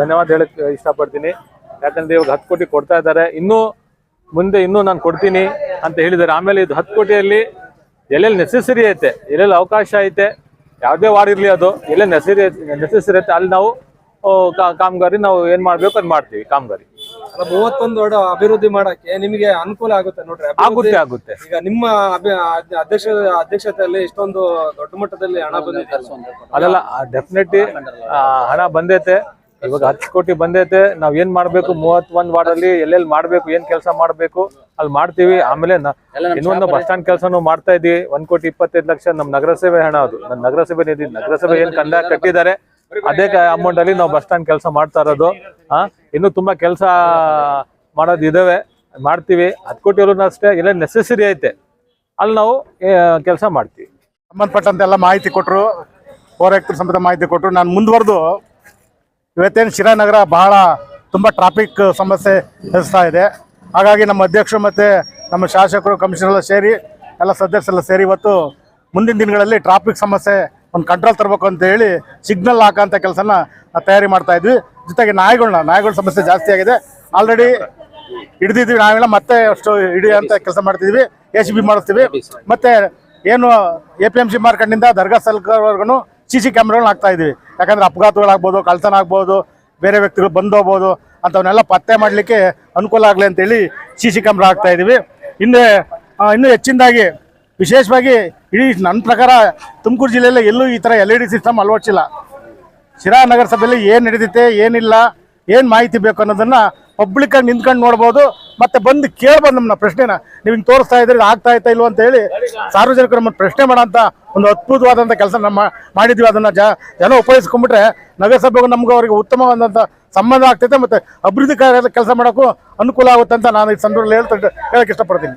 ಧನ್ಯವಾದ ಹೇಳಕ್ ಇಷ್ಟಪಡ್ತೀನಿ. ಯಾಕಂದ್ರೆ ಇವಾಗ ಹತ್ತು ಕೋಟಿ ಕೊಡ್ತಾ ಇದ್ದಾರೆ. ಇನ್ನೂ ಮುಂದೆ ಇನ್ನೂ ನಾನು ಕೊಡ್ತೀನಿ ಅಂತ ಹೇಳಿದ್ದಾರೆ. ಆಮೇಲೆ ಇದು ಹತ್ತು ಕೋಟಿಯಲ್ಲಿ ಎಲ್ಲೆಲ್ಲಿ ನೆಸೆಸರಿ ಐತೆ, ಎಲ್ಲೆಲ್ಲಿ ಅವಕಾಶ ಐತೆ, ಯಾವುದೇ ವಾರ್ಡ್ ಇರಲಿ ಅದು ಎಲ್ಲೇ ನೆಸರಿ ನೆಸೆಸರಿ ಐತೆ, ಅಲ್ಲಿ ನಾವು ಕಾಮಗಾರಿ ನಾವು ಏನು ಮಾಡ್ಬೇಕು ಅದು ಮಾಡ್ತೀವಿ, ಕಾಮಗಾರಿ. ಮೂವತ್ತೊಂದು ವಾರ್ಡ್ ಅಭಿವೃದ್ಧಿ ಮಾಡಕ್ಕೆ ನಿಮಗೆ ಅನುಕೂಲ ಆಗುತ್ತೆ ನೋಡ್ರಿ. ಆಗುತ್ತೆ ಆಗುತ್ತೆ. ಈಗ ನಿಮ್ಮ ಅಭಿ- ಅಧ್ಯ- ಅಧ್ಯಕ್ಷ ಅಧ್ಯಕ್ಷತೆಯಲ್ಲಿ ಇಷ್ಟೊಂದು ದೊಡ್ಡ ಮಟ್ಟದಲ್ಲಿ ಹಣ ಬಂದಿದೆ ಅಲ್ಲೆಲ್ಲ ಡೆಫಿನೆಟ್ಲಿ ಹಣ ಬಂದೈತೆ. ಇವಾಗ ಹತ್ತು ಕೋಟಿ ಬಂದೈತೆ. ನಾವ್ ಏನ್ ಮಾಡ್ಬೇಕು? ಮೂವತ್ತೊಂದ್ ವಾರ್ಡ್ ಅಲ್ಲಿ ಎಲ್ಲೆಲ್ಲಿ ಮಾಡ್ಬೇಕು? ಏನ್ ಕೆಲಸ ಮಾಡ್ಬೇಕು? ಅಲ್ಲಿ ಮಾಡ್ತೀವಿ. ಆಮೇಲೆ ನ- ಇನ್ನೊಂದು ಬಸ್ ಸ್ಟಾಂಡ್ ಕೆಲಸನೂ ಮಾಡ್ತಾ ಇದೀವಿ. ಒಂದ್ ಕೋಟಿ ಇಪ್ಪತ್ತೈದು ಲಕ್ಷ ನಮ್ ನಗರಸಭೆ ಹಣ ಅದು. ನಮ್ ನಗರಸಭೆ ನಿಧಿ ನಗರಸಭೆ ಏನ್ ಕಂಡ ಕಟ್ಟಿದ್ದಾರೆ? ಅದೇ ಅಮೌಂಟ್ ಅಲ್ಲಿ ನಾವು ಬಸ್ ಸ್ಟ್ಯಾಂಡ್ ಕೆಲಸ ಮಾಡ್ತಾ ಇರೋದು. ಇನ್ನು ತುಂಬಾ ಕೆಲಸ ಮಾಡೋದು ಇದಾವೆ, ಮಾಡ್ತೀವಿ. ಹತ್ತು ಕೋಟಿ ಅಷ್ಟೇ, ಇಲ್ಲ ನೆಸೆಸರಿ ಐತೆ. ಅಲ್ಲಿ ನಾವು ಕೆಲಸ ಮಾಡ್ತೀವಿ. ಸಂಬಂಧಪಟ್ಟಂತೆ ಎಲ್ಲ ಮಾಹಿತಿ ಕೊಟ್ಟರು ಪೌರಾಯುಕ್ತರ ಸಂಬಂಧ ಮಾಹಿತಿ ಕೊಟ್ಟರು ನಾನು ಮುಂದುವರೆದು, ಇವತ್ತೇನು ಶಿರಾನಗರ ಬಹಳ ತುಂಬ ಟ್ರಾಫಿಕ್ ಸಮಸ್ಯೆ ಎದುರಿಸ್ತಾ ಇದೆ. ಹಾಗಾಗಿ ನಮ್ಮ ಅಧ್ಯಕ್ಷರು ಮತ್ತು ನಮ್ಮ ಶಾಸಕರು ಕಮಿಷನರ್ ಸೇರಿ, ಎಲ್ಲ ಸದಸ್ಯರೆಲ್ಲ ಸೇರಿ ಇವತ್ತು ಮುಂದಿನ ದಿನಗಳಲ್ಲಿ ಟ್ರಾಫಿಕ್ ಸಮಸ್ಯೆ ಒಂದು ಕಂಟ್ರೋಲ್ ತರಬೇಕು ಅಂತ ಹೇಳಿ ಸಿಗ್ನಲ್ ಹಾಕೋಂಥ ಕೆಲಸನ ತಯಾರಿ ಮಾಡ್ತಾ ಇದ್ವಿ. ಜೊತೆಗೆ ನಾಯಿಗಳನ್ನ ನಾಯಿಗಳ ಸಮಸ್ಯೆ ಜಾಸ್ತಿ ಆಗಿದೆ. ಆಲ್ರೆಡಿ ಹಿಡಿದಿದ್ವಿ ನಾವೆಲ್ಲ, ಮತ್ತೆ ಅಷ್ಟು ಹಿಡಿಯೋಂಥ ಕೆಲಸ ಮಾಡ್ತಿದ್ವಿ. ಎ ಸಿ ಬಿ ಮಾಡಿಸ್ತೀವಿ. ಮತ್ತೆ ಏನು ಎ ಪಿ ಎಂ ಸಿ ಮಾರ್ಕೆಟ್ನಿಂದ ದರ್ಗಾ ಸಲ್ಕರ್ವರ್ಗು ಸಿ ಸಿ ಕ್ಯಾಮ್ರಾಗಳನ್ನ ಹಾಕ್ತಾ ಇದ್ವಿ. ಯಾಕಂದ್ರೆ ಅಪಘಾತಗಳಾಗ್ಬೋದು ಕಳ್ತನ ಆಗ್ಬೋದು ಬೇರೆ ವ್ಯಕ್ತಿಗಳು ಬಂದು ಹೋಗ್ಬೋದು ಅಂಥವನ್ನೆಲ್ಲ ಪತ್ತೆ ಮಾಡಲಿಕ್ಕೆ ಅನುಕೂಲ ಆಗಲಿ ಅಂತೇಳಿ ಸಿ ಸಿ ಕ್ಯಾಮ್ರಾ ಹಾಕ್ತಾ ಇದ್ದೀವಿ ಹಿಂದೆ ಇನ್ನೂ ಹೆಚ್ಚಿನದಾಗಿ ವಿಶೇಷವಾಗಿ ಇಡೀ ನನ್ನ ಪ್ರಕಾರ ತುಮಕೂರು ಜಿಲ್ಲೆಯಲ್ಲಿ ಎಲ್ಲೂ ಈ ಥರ ಎಲ್ ಇ ಡಿ ಸಿಸ್ಟಮ್ ಅಳವಡಿಸಿಲ್ಲ. ಶಿರಾ ನಗರಸಭೆಯಲ್ಲಿ ಏನು ನಡೀತೈತೆ ಏನಿಲ್ಲ, ಏನು ಮಾಹಿತಿ ಬೇಕು ಅನ್ನೋದನ್ನು ಪಬ್ಲಿಕ್ಕಾಗಿ ನಿಂತ್ಕೊಂಡು ನೋಡ್ಬೋದು. ಮತ್ತೆ ಬಂದು ಕೇಳ್ಬೋದು ನಮ್ಮನ್ನ ಪ್ರಶ್ನೆನ. ನೀವು ಹಿಂಗೆ ತೋರಿಸ್ತಾ ಇದ್ರೆ ಆಗ್ತಾ ಇತ್ತಾ ಇಲ್ವ ಅಂತ ಹೇಳಿ ಸಾರ್ವಜನಿಕರು ನಮ್ಮನ್ನು ಪ್ರಶ್ನೆ ಮಾಡೋಂಥ ಒಂದು ಅದ್ಭುತವಾದಂಥ ಕೆಲಸ ನಮ್ಮ ಮಾಡಿದ್ವಿ. ಅದನ್ನು ಜ, ಜನ ಉಪಯೋಗಿಸ್ಕೊಂಬಿಟ್ರೆ ನಗರಸಭೆಗೂ ನಮ್ಗೆ ಅವರಿಗೆ ಉತ್ತಮವಾದಂಥ ಸಂಬಂಧ ಆಗ್ತೈತೆ. ಮತ್ತು ಅಭಿವೃದ್ಧಿ ಕೆಲಸ ಮಾಡೋಕ್ಕೂ ಅನುಕೂಲ ಆಗುತ್ತೆ ಅಂತ ನಾನು ಈ ಸಂದರ್ಭದಲ್ಲಿ ಹೇಳ್ತಾ ಹೇಳಕ್ಕೆ ಇಷ್ಟಪಡ್ತೀನಿ.